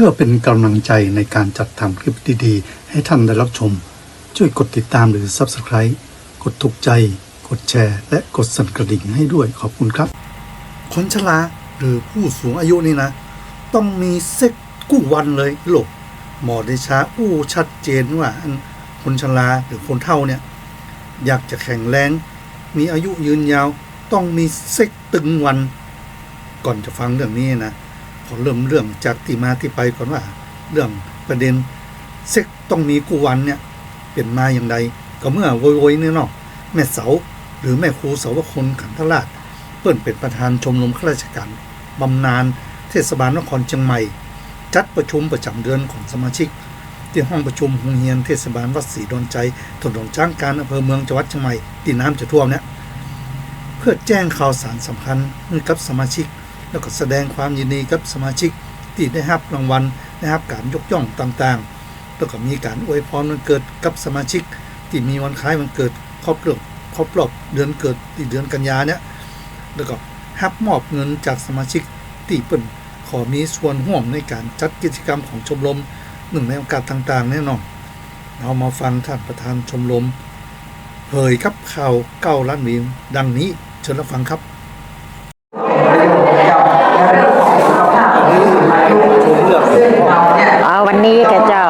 พื่อเป็นกำลังใจในการจัดทำคลิปดีๆ ให้ท่านได้รับชม ช่วยกดติดตามหรือ Subscribe กดถูกใจ กดแชร์ และกดสั่นกระดิ่งให้ด้วยขอบคุณครับ คนชราหรือผู้สูงอายุนี่นะ ต้องมีเซ็กกู้วันเลยโลกหมอเดชาอู้ชัดเจนว่าคนชราหรือคนเฒ่าเนี่ย อยากจะแข็งแรง มีอายุยืนยาว ต้องมีเซ็กตึงวัน ก่อนจะฟังเรื่องนี้นะ ขอเริ่มเรื่องจากที่มาที่ไปก่อนว่า เรื่องประเด็นเซ็กต้องมีกูวันเนี่ยเป็นมาอย่างไรก็เมื่อโวยๆเนี่ยเนาะแม่เสาหรือแม่ครูเสาวคนขันธราชเปิ้นเป็นประธานชมรมข้าราชการบำนาญเทศบาลนครเชียงใหม่ จัดประชุมประจำเดือนของสมาชิก ที่ห้องประชุมโรงเรียนเทศบาลวัดศรีดอนใจถนนช้างการอำเภอเมืองจังหวัดเชียงใหม่ที่น้ำจะท่วมเนี่ยเพื่อแจ้งข่าวสารสำคัญให้กับสมาชิก แล้วก็แสดงความยินดีกับสมาชิกที่ได้รับรางวัลได้รับการยกย่องต่างๆ แล้วก็มีการอวยพรวันเกิดกับสมาชิก ที่มีวันคล้ายวันเกิดครอบรอบครอบรอบเดือนเกิดที่เดือนกันยาเนี่ยแล้วก็รับมอบเงินจากสมาชิกที่เปิ่นขอมีส่วนร่วมในการจัดกิจกรรมของชมรมหนึ่งในโอกาสต่างๆ แน่นอนเรามาฟังท่านประธานชมรมเผยกับข่าวเก้าล้านวิวดังนี้เชิญรับฟังครับ นี้กับเจ้า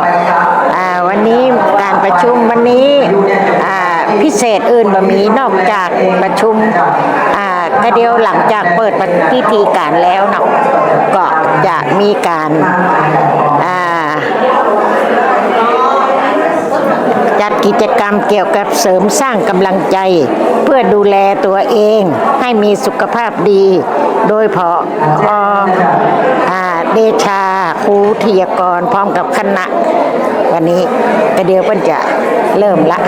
วันนี้การประชุมวันนี้พิเศษอื่นบ่มีนอกจากประชุมอ่าก็เดียวหลังจากเปิดพิธีการแล้วเนาะก็จะมีการจัดกิจกรรมเกี่ยวกับเสริมสร้างกำลังใจ เพื่อดูแลตัวเองให้มีสุขภาพดี โดยพออ เดชาครูทยากรพร้อมกับคณะ วันนี้ก็เดี๋ยวเพิ่นจะเริ่มละ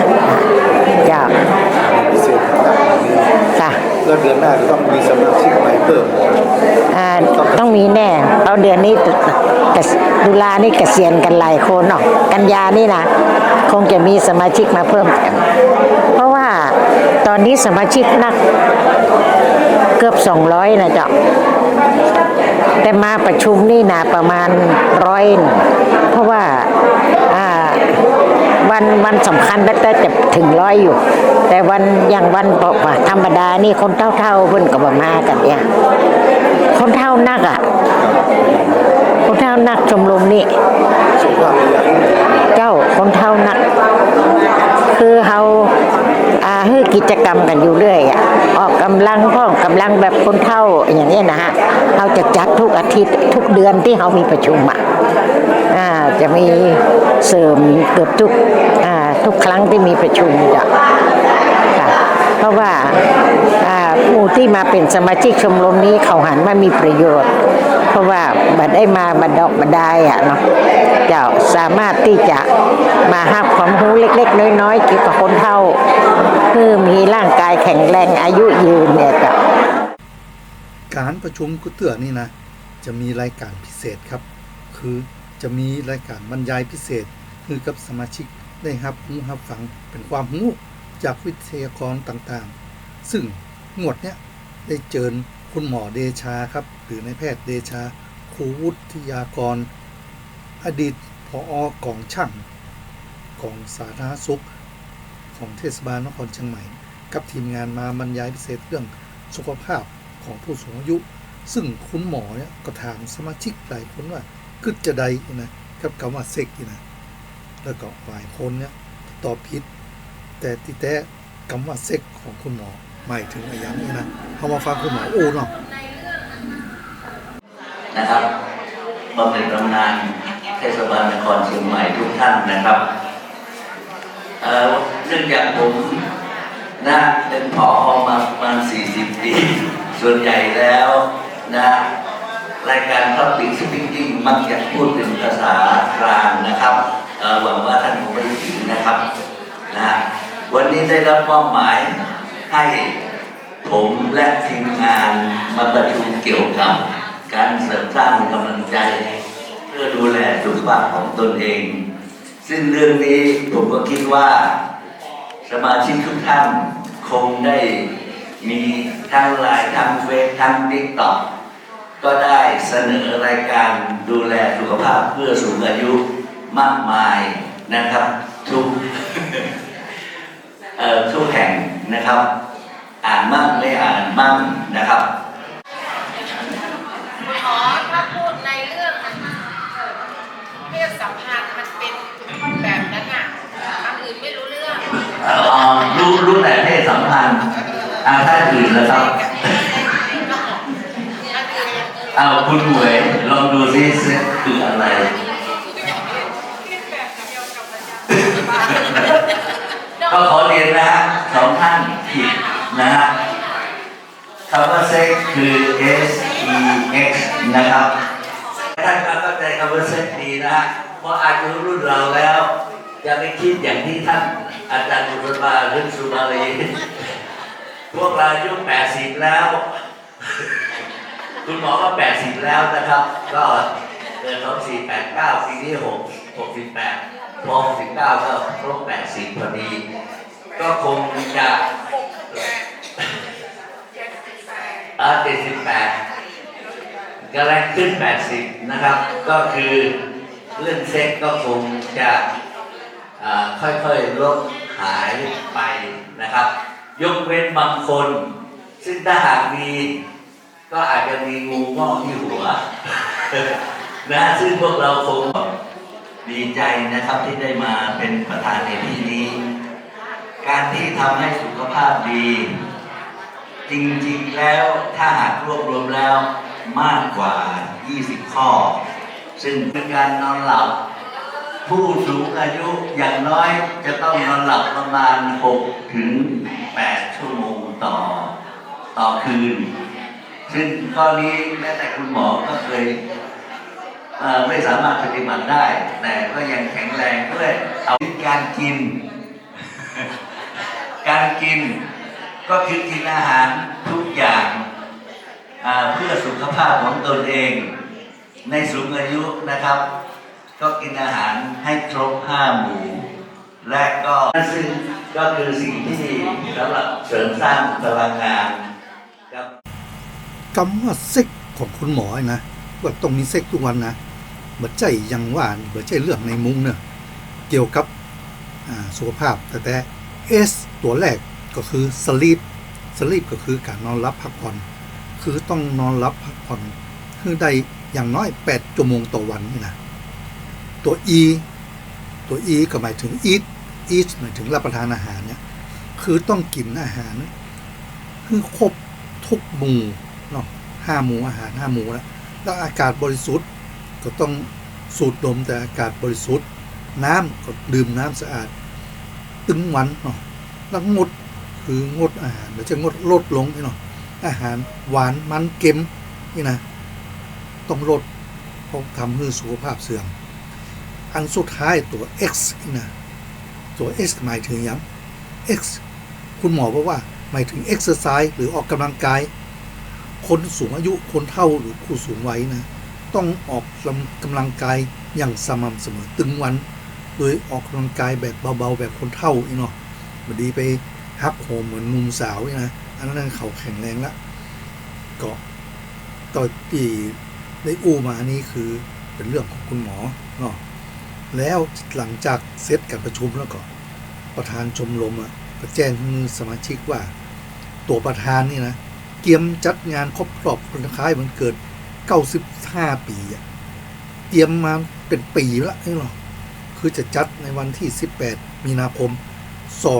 จ้าค่ะแล้วเดือนหน้าจะต้องมีสมาชิกใหม่เพิ่มอ่าต้องมีแน่เอาเดือนนี้ตุลานี่เกษียณกันหลายคนเนาะกันยานี่นะคงจะมีสมาชิกมาเพิ่มกันเพราะว่าตอนนี้สมาชิกนักเกือบ200นะจ๊ะ แต่มาประชุมนี่นะประมาณร้อยเพราะว่าวันวันสำคัญแล้แต่จะถึงร้อยอยู่ แต่วันอย่างวันปกธรรมดานี่คนเท่าๆเพิ่นก็บมากันเนี่ยคนเท่านักอะ คนเท่านักชมรมนี่เจ้าคนเท่านัก คือเฮา อ่าให้กิจกรรมกันอยู่เรื่อยอะออกกำลังพ้องกำลังแบบคนเท่าอย่างนี้นะฮะเราจะจัดทุกอาทิตย์ทุกเดือนที่เรามีประชุมอะจะมีเสริมเกือบทุกทุกครั้งที่มีประชุมจ้ะเพราะว่าอ่าผู้ที่มาเป็นสมาชิกชมรมนี้เขาหันมามีประโยชน์ เพราะว่าบัดได้มาบัดดอกบัดได้อะเนาะ เจ้าสามารถที่จะมาหับความรู้เล็ก ๆ น้อยๆเกี่ยวกับคนเฒ่าคือมีร่างกายแข็งแรงอายุยืนเนี่ยเจ้าการประชุมกุเตือนี่นะ จะมีรายการพิเศษครับ คือจะมีรายการบรรยายพิเศษคือกับสมาชิกได้รับรู้รับฟังเป็นความรู้จากวิทยากรต่างๆ ซึ่งงวดเนี้ยได้เจิญคุณหมอเดชาครับ หรือในแพทย์เดชาครูวุฒิยากร อดีตพออกองช่างกองสาธารณสุข ของเทศบาลนครเชียงใหม่ กับทีมงานมาบรรยายพิเศษเรื่องสุขภาพของผู้สูงอายุ ซึ่งคุณหมอเนี่ยก็ถามสมาชิกหลายคนว่ากึดจะใดนะกับคำว่าเซ็กนี่นะแล้วก็หลายคนเนี่ยตอบผิด แต่ที่แท้คำว่าเซ็กของคุณหมอหมายถึงอะไรอย่างนี้นะเขามาฟังคุณหมอโอ้เนาะนะครับบำเหน็จบำนาญ เทศบาลนครเชียงใหม่ทุกท่านนะครับเนื่องจากผมนะเป็นผอมาประมาณ 40 ปี ส่วนใหญ่แล้วนะรายการ Public Speaking มักจะพูดเป็นภาษากลางนะครับหวังว่าท่านคงไม่ได้ถือนะครับนะวันนี้ได้รับมอบหมายให้ผมและทีมงานมาประชุมเกี่ยวกับการเสริมสร้างกำลังใจ พื่อดูแลสุขภาพของตนเอง ซึ่งเรื่องนี้ผมก็คิดว่า สมาชิกทุกท่านคงได้มีทั้งไลน์ทั้งเฟซทั้งทิกต็อกก็ได้เสนอรายการดูแลสุขภาพเพื่อสูงอายุมากมายนะครับ ทุกทุกแห่งนะครับ อ่านมั่งไม่อ่านมั่งนะครับ เพศสัมพันธ์มันเป็นแบบนั้นอะคำอื่นไม่รู้เรื่องเอ่อรู้รู้แต่เพศสัมพันธ์อาถ้าอื่นแล้วครับอันอื่นเอาคุณหมวยลองดูซิเซ็กคืออะไรก็ขอเรียนนะฮะสองท่านผิดนะฮะคำว่าเซ็กคือ S E X นะครับ ท่านก็เข้าใจคำว่าเซ็กดีนะฮะเพราะอายุรุ่นเราแล้วจะไม่คิดอย่างที่ท่านอาจารย์บุรพาหรือสุมาลีพวกเราอายุ80แล้ว คุณหมอก็80แล้วนะครับ ก็เกิด2489ปีนี้6 68พอ69ก็ครบ80พอดี ก็คงจะอ่า78 กำลังขึ้น 80 นะครับ ก็คือเรื่องเซ็กก็คงจะค่อยๆลดหายไปนะครับ ยกเว้นบางคน ซึ่งถ้าหากมีก็อาจจะมีงูงอกที่หัวนะซึ่งพวกเราคงดีใจนะครับที่ได้มาเป็นประธานในที่นี้ การที่ทำให้สุขภาพดี จริงๆแล้วถ้าหากรวบรวมแล้ว มากกว่า 20 ข้อ ซึ่งเป็นการนอนหลับ ผู้สูงอายุอย่างน้อยจะต้องนอนหลับประมาณ 6 ถึง 8 ชั่วโมงต่อต่อคืน ซึ่งข้อนี้แม้แต่คุณหมอก็เคยไม่สามารถปฏิบัติได้ แต่ก็ยังแข็งแรงด้วยเอาการกิน การกินก็คือกินอาหารทุกอย่าง เพื่อสุขภาพของตนเอง ในสูงอายุนะครับ ก็กินอาหารให้ครบห้าหมู่ และก็ซึ่งก็คือสิ่งที่สำหรับเสริมสร้างพลังงานกับคำว่าเซ็กของคุณหมอนะว่าต้องมีเซ็กทุกวันนะเมื่อใจยังว่าเมื่อใจเรื่องในมุ้งเนอะเกี่ยวกับสุขภาพแต่แต่ S ตัวแรกก็คือ sleep sleep ก็คือการนอนรับพักผ่อน คือต้องนอนรับพักผ่อนคือได้อย่างน้อย 8 ชั่วโมงต่อวันนี่นะ ตัว E ตัว E ก็หมายถึง eat eat หมายถึงรับประทานอาหารเนี่ย คือต้องกินอาหาร คือครบทุกหมู่เนาะห้าหมู่อาหารห้าหมู่แล้วแล้วอากาศบริสุทธิ์ก็ต้องสูดดมแต่อากาศบริสุทธิ์ น้ำก็ดื่มน้ำสะอาด ตึงวันเนาะแล้วงดคืองดอาหารหรือจะงดลดลงนี่เนาะ อาหารหวานมันเค็มนี่นะต้องลดเพราะทำให้สุขภาพเสื่อม อันสุดท้ายตัว X นี่นะตัว X หมายถึงยัง X คุณหมอบอกว่าหมายถึง exercise หรือออกกำลังกาย คนสูงอายุคนเฒ่าหรือผู้สูงวัยนะต้องออกกำลังกายอย่างสม่ำเสมอตึงวัน โดยออกกำลังกายแบบเบาๆ แบบคนเฒ่าอีเนาะบดีไปฮักโหมเหมือนหนุ่มสาวนี่นะ อันนั้นเขาแข็งแรงละก็ต่อที่ได้อู้มานี่คือเป็นเรื่องของคุณหมอเนาะแล้วหลังจากเสร็จการประชุมแล้วก็ประธานชมรมอะก็แจ้งสมาชิกว่า ตัวประธานนี่นะเกียมจัดงานครบรอบวันคล้ายวันเกิด 95 ปีอะเตรียมมาเป็นปีละนี่หรอคือจะจัดในวันที่ 18 มีนาคม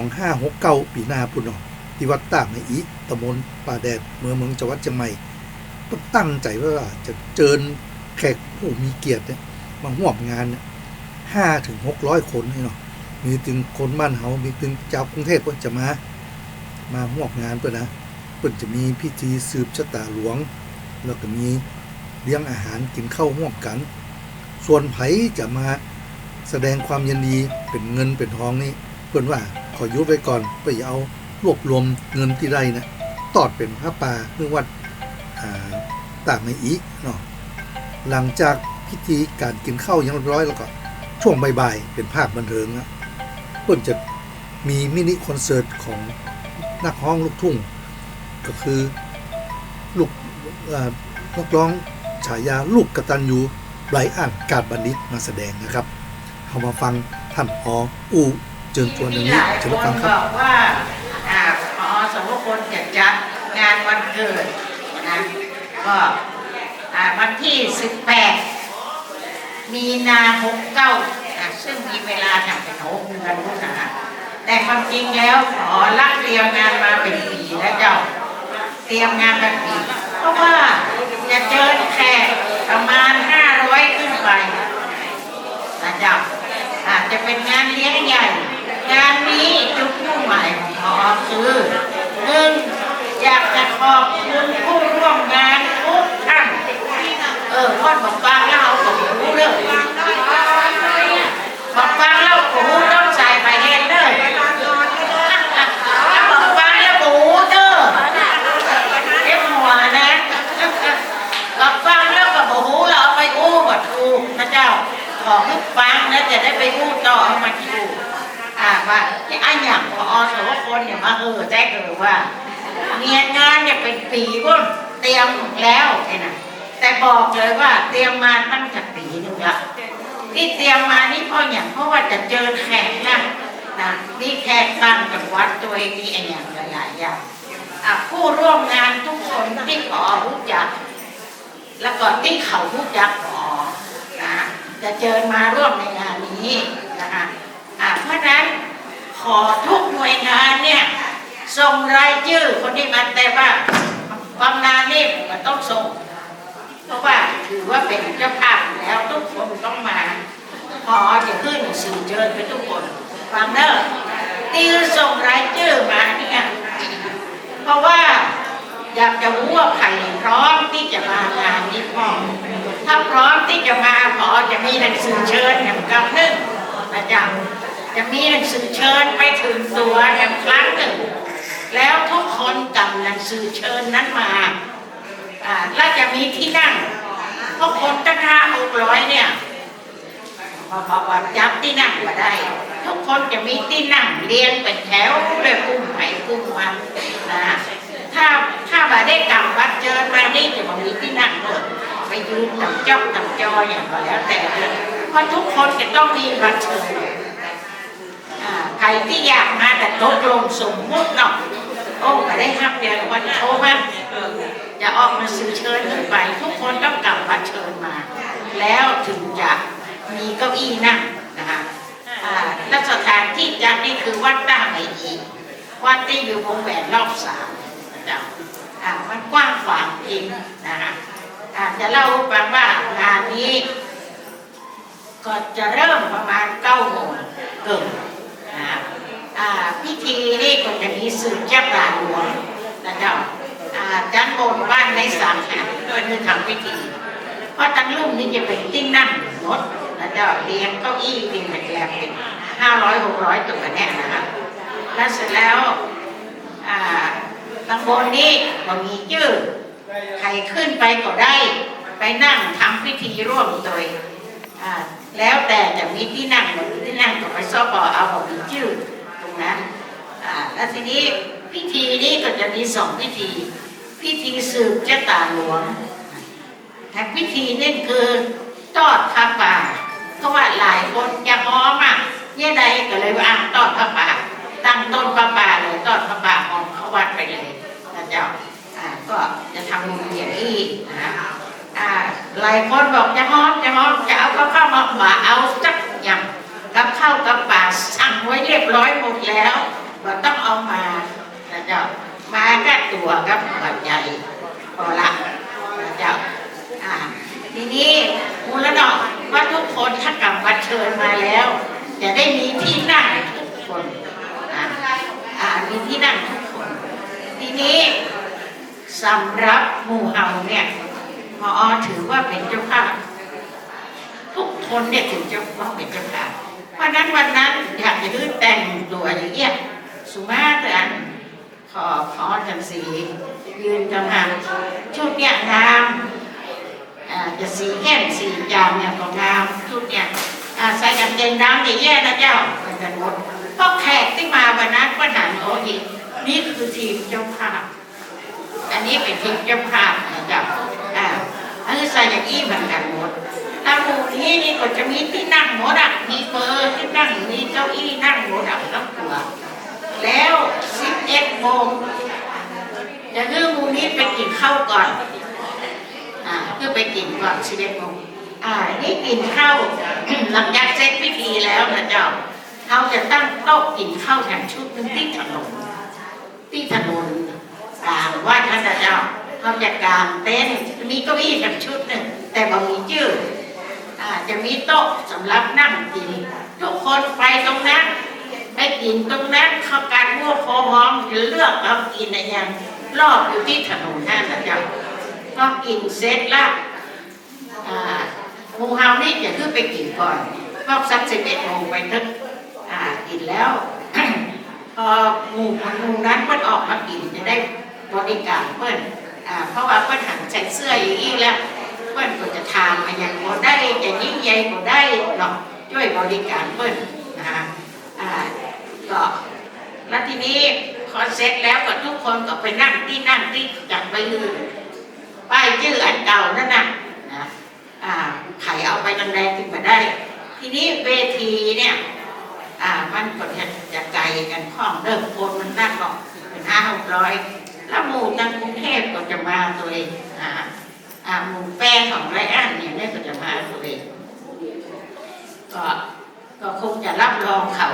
2569 ปีหน้าพุ่นเนาะ ที่วัดตากในอีตำบลป่าแดดเมืองเมืองจังหวัดเชียงใหม่ก็ตั้งใจว่าจะเจิญแขกผู้มีเกียรติเนี่ยมาร่วมงานเนี่ยห้าถึงหกร้อยคนนี่เนาะมีถึงคนบ้านเฮามีถึงเจ้ากรุงเทพเพิ่นจะมา มาร่วมงานเพิ่นนะเพิ่นจะมีพิธีสืบชะตาหลวง แล้วก็มีเลี้ยงอาหารกินข้าวร่วมกัน ส่วนไผจะมาแสดงความยินดีเป็นเงินเป็นทองนี่เพิ่อนว่าขอยุบไว้ก่อนเพื่อจะเอา รวบรวมเงินที่ได้นะตอดเป็นพระป่าเพื่อวัดอ่าต่างในอีเนาะหลังจากพิธีการกินข้าวอยังร้อยแล้วก็ช่วงบ่ายๆเป็นภาคบันเทิงนะเพิ่นจะมีมินิคอนเสิร์ตของนักร้องลูกทุ่ง ก็คือลูกนักร้องฉายาลูกกระตันยูไบรอันการบันดิตมาแสดงนะครับเอามาฟังท่านออูเจิญจวนอย่างนี้เชิญรับฟังครับ อกว่าอ่าพอสมคนจะจัดงานวันเกิดนะก็อ่าวันที่ 18 มีนา69อะซึ่งมีเวลาทำเป็นหกเดือนนู้นนะแต่ความจริงแล้วขอรักเตรียมงานมาเป็นปีแล้วเจ้า เตรียมงานเป็นปี เพราะว่าจะเจอแขกประมาณ 500 ขึ้นไปนะเจ้าอาจจะเป็นงานเลี้ยงใหญ่ งานนี้จุดมุ่งหมายของพอคือ หนึ่งอยากจะขอบคุณผู้ร่วมงานทุกท่านเออพ่อบอกฟังแล้วเอาของหูเรื่องบอกฟังแล้วของหูต้องใส่ไปเฮนเดอร์บอกฟังแล้วของหูเด้อเก็บหัวนะบอกฟังแล้วก็บอกหูเราเอาไปอู้บัดกูนะเจ้าบอให้ฟังแล้วจะได้ไปพูดต่อให้มันถู กอ่าว่าไอ้อย่างพอสวคนเนี่ยมาเออแจ้งเออว่าเนียงานเนี่ยเป็นปีพุ่นเตรียมแล้วไอ้น่ะแต่บอกเลยว่าเตรียมมาตั้งแต่ปีนึงละที่เตรียมมานี่เพราะอย่างเพราะว่าจะเจอแขกนะนะนี่แขกต่างจังหวัดตัวเองนี่ไอ้อย่างหลายๆอย่างผู้ร่วมงานทุกคนที่ขอรู้จักแล้วก็ที่เขารู้จักขอนะจะเชิญมาร่วมในงานนี้นะคะ อะเพราะนั้นขอทุกหน่วยงานเนี่ยส่งรายชื่อคนที่มาแต่ว่าบำนาญนี่มันต้องส่ง เพราะว่าถือว่าเป็นเจ้าภาพแล้วทุกคนต้องมาพอจะขึ้นสื่อเชิญไปทุกคนฟังเนอะที่ส่งรายชื่อมาเนี่ยเพราะว่าอยากจะรู้ว่าใครพร้อมที่จะมางานนี้พ่อถ้าพร้อมที่จะมาพอจะมีหนังสือเชิญอย่างครั้งหนึ่ง จะมีหนังสือเชิญไปถึงตัวอย่งครั้งหนึ่ง แล้วทุกคนกำหนังสือเชิญนั้นมาอ่าแล้วจะมีที่นั่งเพราะคนตั้งห้าหกร้อยเนี่ยพอบอกว่าจับที่นั่งมาได้ ทุกคนจะมีที่นั่งเรียงเป็นแถวเลยกุ้มไปกุ้มมานะถ้าถ้ามาได้กลับวัดเจอมานี่จะมีที่นั่งเลยไปยืนตับจ้องตับจออย่างก็แล้วแต่เพราะทุกคนจะต้องมีบัตรเชิญ ใครที่อยากมาแต่ตกลงสมมุติเนาะโอ้มาได้ครับเดี๋ยววันโทรมาจะออกมาสื่อเชิญขึ้นไป ทุกคนต้องกลับบัตรเชิญมา แล้วถึงจะมีเก้าอี้นั่งนะคะและสถานที่จัดนี่คือวัดต้าไหมอีกวัดที่อยู่วงแหวนรอบสามนะจ๊ะอ่ามันกว้างขวางจริงนะคะจะเล่าฟังว่างานนี้ ก็จะเริ่มประมาณเก้าโมงเกินนะอ่า พิธีนี่ก็จะมีสืบเจ้าป่าหลวงนะเจ้าอ่าจันโบนบ้านในสามแห่งโดยคือทำพิธี เพราะทั้งรุ่มนี้จะเป็นที่นั่งรถแล้วจะเรียงเก้าอี้เรียงแหลกเป็นห้าร้อยหกร้อยตัวเนี่นะครับแล้วเสร็จแล้วอ่าตำบลนี้ก็มีชื่อใครขึ้นไปก็ได้ ไปนั่งทำพิธีร่วมโดย แล้วแต่จะมีที่นั่งหรือที่นั่งก็ไปซอบเอาของมีชื่อตรงนั้นอ่าแล้วทีนี้พิธีนี้ก็จะมีสองพิธี พิธีสืบเจ้าตาหลวงแห่พิธีนี่คือทอดผ้าป่าเพราะว่าหลายคนจะหอมอะเนี่ยใดก็เลยว่าอะทอดผ้าป่าตั้งต้นผ้าป่าเลยทอดผ้าป่าหอมเขาวัดไปเลยนะเจ้าอ่าก็จะทำอย่างนี้นะ หลายคนบอกจะหอมจะหอมจะเอาก็เข้าวมาหมาเอาสักอย่างกับข้าวกับป่าสั่งไว้เรียบร้อยหมดแล้วก็ต้องเอามานะเจ้ามาแค่ตัวกับหัวใจพอละนะเจ้าอ่าทีนี้มูลดอกว่าทุกคนถ้ากลับมาเชิญมาแล้ว จะได้มีที่นั่งทุกคนอ่าอ่ามีที่นั่งทุกคน ทีนี้สำหรับหมู่เฮาเนี่ย พอถือว่าเป็นเจ้าภาพทุกคนเนี่ยถือเจ้าว่าเป็นเจ้าภาพเพราะนั้นวันนั้นอยากจะดื้อแต่งตัวอย่างเงี้ยสุมาตรันขอขอจังสียืนจังหันชุดเนี่ยงามอ่าจะสีแก้มสีจามเนี่ยของงามชุดเนี่ยใส่กางเกงดำอย่างเงี้ยนะเจ้าเป็นกันหมดเพราะแขกที่มาวันนั้นก็หันโอ้ยนี่คือทีมเจ้าภาพ อันนี้เป็นทีมเจ้าภาพนะเจ้า เออใส่อย่างอี้เหมือนกันหมดถ้าหมู่นี้นี่ก็จะมีที่นั่งหมดอะมีเบอร์ที่นั่งมีเก้าอี้นั่งหมดอะทั้งตัวแล้วสิบเอ็ดโมงจะเรื่องหมู่นี้ไปกินข้าวก่อน อ่าเพื่อไปกินก่อนสิบเอ็ดโมงอ่า นี่กินข้าวหลังจากเสร็จพิธีแล้วนะเจ้าเขาจะตั้งโต๊ะกินข้าวแถมชุดหนึงที่ถนนที่ถนนกลางวัดนเจ้า เขาจะกางเต็นท์มีเก้าอี้แถมชุดหนึ่งแต่บ่มีชื่อจะมีโต๊ะสำหรับนั่งกินทุกคนไปตรงนั้นไปกินตรงนั้นเขาการมั่วโคหอมเลือกเอากินอะไรย่างรอบอยู่ที่ถนนนั่นนะจ้าพอกินเสร็จล้วอ่าหมูเฮานี่จะขึ้นไปกินก่อนพอกสักสิบเอ็ดโมงไปทึกอ่ากินแล้วพอหมูคนหมูนั้นเพิ่นออกมากินจะได้บริการเพิ่นอ่า เพราะว่าเพิ่อนหันใส่เสื้ออย่างนี้แล้วเพิ่อนก็จะทานมาอย่างบ่ได้จะยิ่งใหญ่บ่ได้หรอกช่วยบริการเพิ่นนะคะอ่าก็แล้วทีนี้พอเสร็จแล้วก็ทุกคนก็ไปนั่งที่นั่งที่จับไปลือป้ายชื่ออันเก่านั่นน่ะนะอ่าไขเอาไปแดงๆขึ้นมาได้ ทีนี้เวทีเนี่ยอ่ามันก็จะจะไกลกันข้องเดิมคนมันนั่งหรอกเป็นห้าหกร้อย แล้วหมู่ทางกรุงเทพก็จะมาตัวเองอ่าอ่าหมู่แป้ของไรอันเนี่ยเนี่ยก็จะมาตัวเองก็ก็คงจะรับรองเขา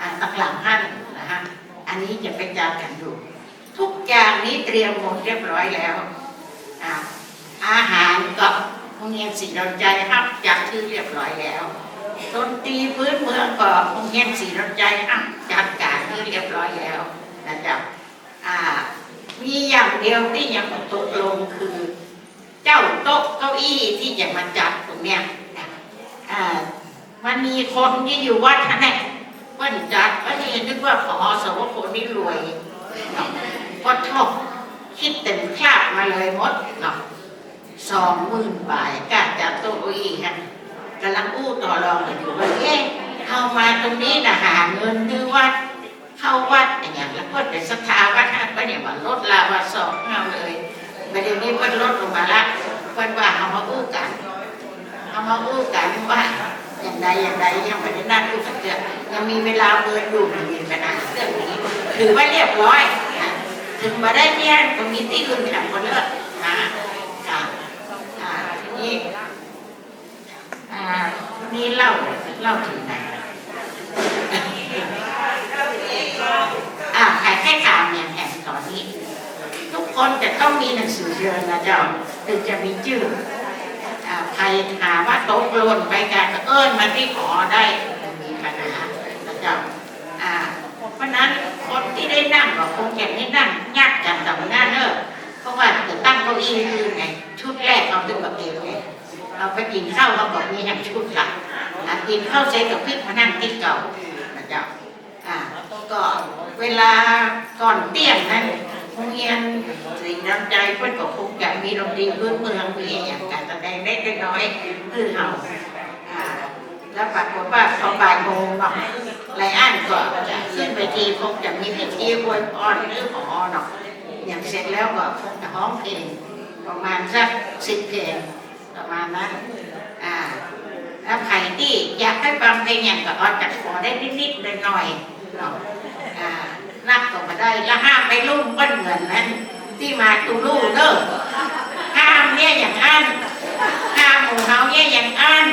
อ่าตักหลังท่านนะฮะอันนี้จะเป็นจานกันดูทุกอย่างนี้เตรียมหมดเรียบร้อยแล้วอ่าอาหารก็โรงเรียนศรีดอนใจครับจัดชื่อเรียบร้อยแล้วดนตรีพื้นเมืองก็โรงเรียนศรีดอนใจครับจัดการที่เรียบร้อยแล้วนะจ๊ะอ่า มีอย่างเดียวที่ยังมาตกลงคือ เจ้าโต๊ะเก้าอี้ที่จะมาจัดตรงเนี้ยมันมีคนที่อยู่วัดนั่นแหละเพิ่นจัดก็นี่นึกว่าขอสวคนนี้รวยก็ทอกคิดเต็มคราบมาเลยหมดเนาะสองหมื่นบาทกาจัดโต๊ะเก้าอี้ฮะกำลังอู้ต่อรองกันอยู่ว่าเอ๊ะเข้ามาตรงนี้นะหาเงินคือวัด เข้าวัดอย่างเงี้ยแล้วก็เป็นศรัทธาวัดท่านก็เนี่ยว่าลดลาวาสองเอาเลยประเดี๋ยวนี้เพิ่นลดลงมาละเพิ่นว่าเอามาอู้กันเอามาอู้กันว่าอย่างใดอย่างใดยังไม่ได้นั่งอู้กันเถอะยังมีเวลาเบินอยู่มันมีปัญหาเรื่องนี้ถือว่าเรียบร้อยถึงมาได้เนี่ยตรงนี้ที่อื่นแข่งคนเลิศนะค่ะอ่าทีนี้อ่าทีนี้เล่าเล่าถึงไหนอ่าใครให้ถามเนี่ยแห่งตอนนี้ ทุก คนจะต้องมีหนังสือเชิญนะเจ้าถึงจะมีชื่อใครถามว่าตกหล่นไปกันก็เอิ้นมาที่ขอได้มีปัญหานะเจ้าเพราะนั้นคนที่ได้นั่งก็คงจะได้นั่งยัดกันกับหน้าเนอะเพราะว่าจะตั้งเก้าอี้คือไงชุดแรกเอาถึงแบบเดียวไงเราไปกินข้าวเขาบอกมีอย่างชุดหลักอะกินข้าวเสร็จกับพริกมานั่งที่เก่านะเจ้าก็เวลาก่อนเตี้ยงนั้น งเรียนสิ่งน้ำใจเพื่อนก็คงจะมีดนตรีพื้นเมืองมีอย่างการแสดงได้น้อยคือเขาแล้วปรากฏว่าพอบ่ายโมงเนาะไรอันก็จะขึ้นไปทีคงจะมีพิธีอวยพรหรือขอเนาะอย่างเสร็จแล้วก็คงจะร้องเพลงประมาณสักสิบเพลงประมาณนั้นอ่าแล้วใครที่อยากให้ฟังเพลงอย่างก็อาจจะขอได้นิดๆหน่อยๆเนาะ นับก็มาได้ แล้วห้ามไปลุ่มเปิ้นเงินนั้นที่มาตูลู่เด้อห้ามเนี่ยอย่างอันห้ามหมู่เฮาเนี่ยอย่างอัน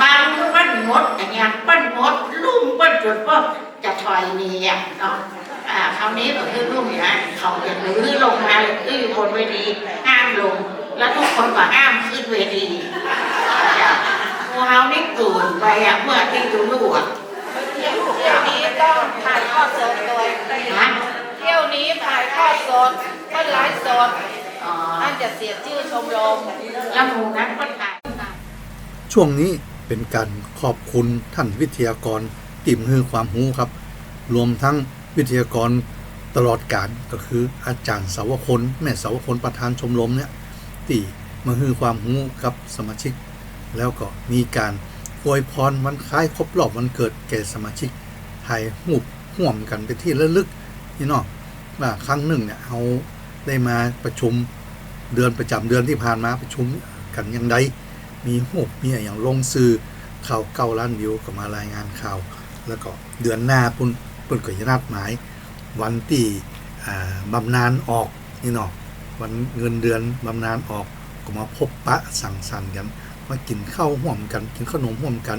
บางปั้นมดอย่างเงี้ยปั้นมดลุ่มปั้นจุดก็จะถอยหนี่อะเนาะคราวนี้ก็คือลุ่มอย่างนั้นเขาจะลื้อลงมาลื้อบนเวทีห้ามลง แล้วทุกคนก็ห้ามขึ้นเวทีอะพวกเขานี่เกินไปอะเมื่อที่ดูลูอะ เที่ยวนี้ต้องถ่ายทอดสดโดยนะเที่ยวนี้ถ่ายทอดสดก็ไลฟ์สดอ๋อท่านจะเสียชื่อชมรมแล้วหมูนั้นก็ถ่ายช่วงนี้เป็นการขอบคุณท่านวิทยากรติ่มฮือความรู้ครับ รวมทั้งวิทยากรตลอดการก็คืออาจารย์สาวคนแม่สาวคนประธานชมรมเนี่ยที่มาฮือความรู้กับสมาชิก แล้วก็มีการ อวยพรวันคล้ายครบรอบวันเกิดแก่สมาชิกถ่ายรูปห่วมกันไปที่ระลึกนี่เนาะว่าครั้งหนึ่งเนี่ยเราได้มาประชุมเดือนประจำเดือนที่ผ่านมาประชุมกันยังไงมีหูปมีอย่างลงซื้อข่าวเก้าล้านวิวก็มารายงานข่าว แล้วก็เดือนหน้าปุ่นปุ่นก็จะนัดหมาย วันที่อ่าบำนาญออกนี่เนาะวันเงินเดือนบำนาญออกก็มาพบปะสั่งสรรค์กัน มากินข้าวห่วมกัน กินขนมห่วมกัน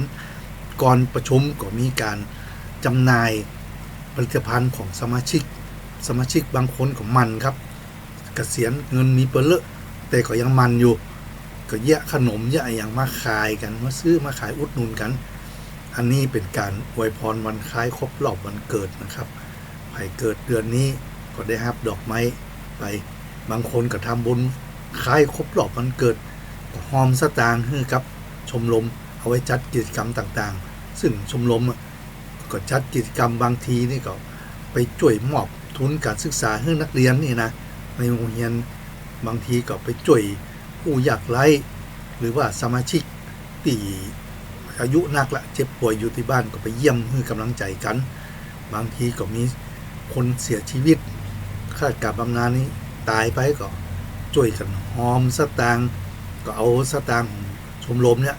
ก่อนประชุมก็มีการจำหน่ายผลิตภัณฑ์ของสมาชิก สมาชิกบางคนก็มันครับเกษียณเงินมีเปเลอะแต่ก็ยังมันอยู่ ก็แยะขนมแยะอย่างมาขายกันมาซื้อมาขายอุดหนุนกัน อันนี้เป็นการอวยพรวันคล้ายครบรอบวันเกิดนะครับใครเกิดเดือนนี้ก็ได้รับดอกไม้ไป บางคนก็ทำบุญคล้ายครบรอบวันเกิด หอมสตางค์ให้กับชมรมเอาไว้จัดกิจกรรมต่างๆ ซึ่งชมรมก็จัดกิจกรรมบางทีนี่ก็ไปช่วยมอบทุนการศึกษาให้นักเรียนนี่นะในโรงเรียนบางทีก็ไปช่วยผู้ยากไร้หรือว่าสมาชิกที่อายุนักละเจ็บป่วยอยู่ที่บ้านก็ไปเยี่ยมให้กำลังใจกัน บางทีก็มีคนเสียชีวิตข้าราชการบำนาญนี้ตายไปก็ช่วยกันหอมสตางค์ ก็เอาสตางค์ชมรมเนี่ย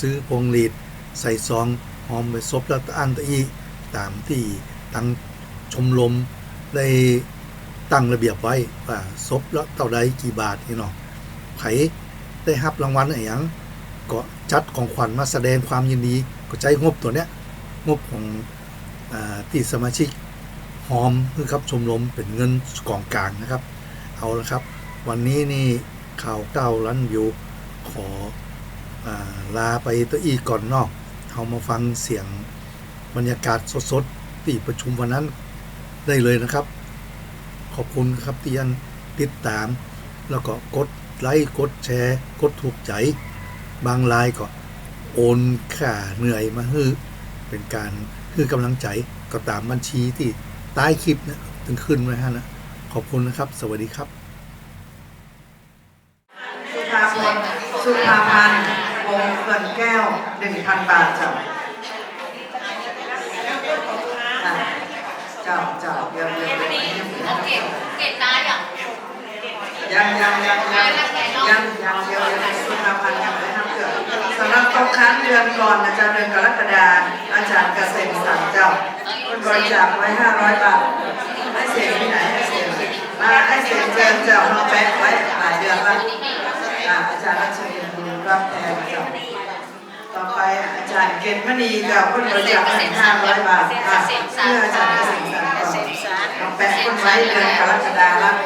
ซื้อพวงหลีดใส่ซองหอมไปซบแล้วอันตะอีตามที่ทางชมรมได้ตั้งระเบียบไว้ว่าซบแล้วเท่าใดกี่บาทนี่เนาะไผได้รับรางวัลอะไรอย่างก็จัดของขวัญมาแสดงความยินดีก็ใช้งบตัวเนี้ยงบของอที่สมาชิกหอมคือครับชมรมเป็นเงินกองกลางนะครับ เอาละครับ วันนี้นี่ข่าวเก้าล้านวิว ขออาลาไปตัวอีก่อนเนอกเอามาฟังเสียงบรรยากาศสดๆที่ประชุมวันนั้นได้เลยนะครับ ขอบคุณครับที่ยังติดตาม แล้วก็กดไลค์กดแชร์ กดถูกใจ บางรายก็โอนค่าเหนื่อยมาฮือเป็นการคือกำลังใจก็ตามบัญชีที่ใต้คลิปนะถึงขึ้นไว้ฮะนะ ขอบคุณนะครับ สวัสดีครับ สุภาพร สุภาพันธ์วงเขื่อนแก้วหนึ่งพันบาทจ้ะอะเจ้าเจ้าเดี๋ยวเดี๋ยวเดี๋ยวโอเคเกตตายอะยังยังยังยังยังยังเดี๋ยวเดี๋ยวสุภาพันธ์ยังไม่ทำเกิดสำหรับตกค้างเดือนก่อนนะจ๊ะเดือนกรกฎาคมอาจารย์เกษมสันต์เจ้าคนบริจาคไว้ห้าร้อยบาทให้เสียงที่ไหนให้เสียงมาให้เสียงเจิญเจ้าเราแปะไว้หลายเดือนละ อาอาจารย์รัชนีบุญรับแทนจ้าต่อไปอาจารย์เกณฑ์มณีเจ้าคนบริจาคห้าร้อยบาทค่ะเพื่ออาจารย์เกษมสันต์ก่อน้องแปะคนไว้เดือนกรกฎาคม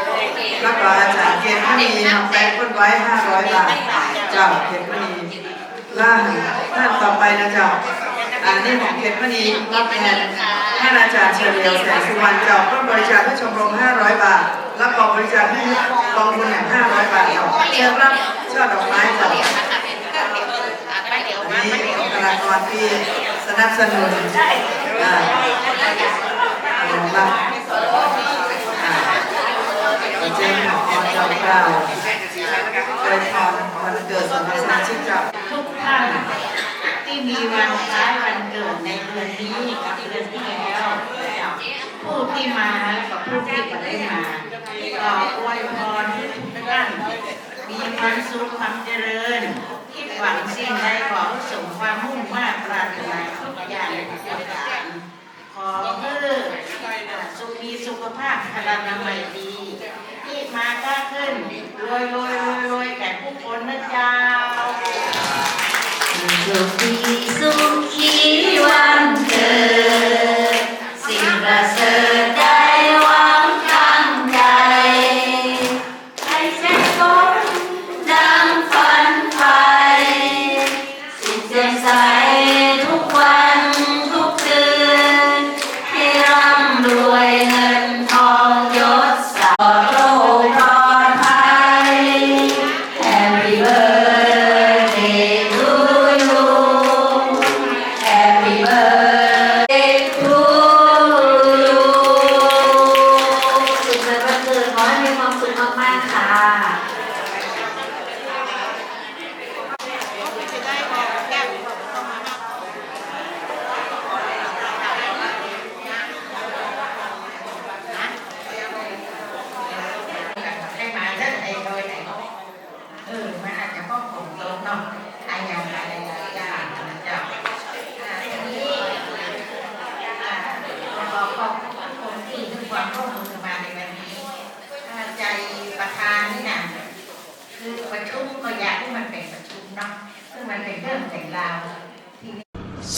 แล้วก็อาจารย์เกณฑ์มณีน้องแปะคนไว้ห้าร้อยบาทเจ้าเกณฑ์มณีล่าท่านต่อไปนะเจ้า อันนี้ของเกณฑ์มณีรับแทนท่านอาจารย์เฉลียวแสงสุวรรณเจ้าคนบริจาคให้ชมรมห้าร้อยบาทแล้วก็บริจาคให้กองทุนอย่างห้าร้อยบาทเจ้าเชิญรับช่อดอกไม้เจ้าไปเดี๋ยวอัมานไปนี้เดี๋ยวบุคลากรที่สนับสนุนอ่าลงรับอ่าเจมส์ของเจ้าเก้าโดยพรวันเกิดสำหรับสมาชิกเจ้าทุกท่าน ที่มีวันคล้ายวันเกิดในเดือนนี้กับเดือนที่แล้ว ผู้ที่มาและกับผู้ที่ไม่ได้มาก็อวยพรให้ทุกท่านมีความสุขความเจริญคิดหวังสิ่งใดขอสมความมุ่งมา่ปรารถนาทุกอย่างกประการขอเพื่อสุขมีสุขภาพพลานามัยดีที่มาก็ขึ้นรวยรวยรวยรวยแก่ผู้คนนะจ้าสุขีสุขีวันเกิดสิ่งประ Sufi sufi wanter, simba ser.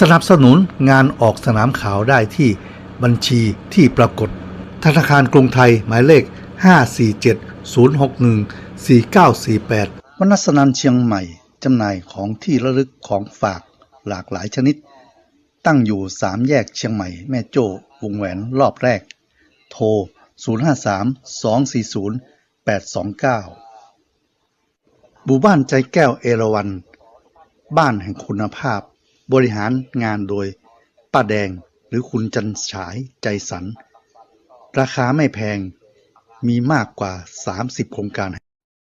สนับสนุนงานออกสนามข่าวได้ที่บัญชีที่ปรากฏ ธนาคารกรุงไทยหมายเลข 547-061-4948วนัสนันเชียงใหม่จำหน่ายของที่ระลึกของฝากหลากหลายชนิด ตั้งอยู่สามแยกเชียงใหม่แม่โจ้วงแหวนรอบแรก โทร 053-240-829หมู่บ้านใจแก้วเอราวัน บ้านแห่งคุณภาพ บริหารงานโดย ป้าแดงหรือคุณจันฉายใจสัน ราคาไม่แพงมีมากกว่า 30 โครงการ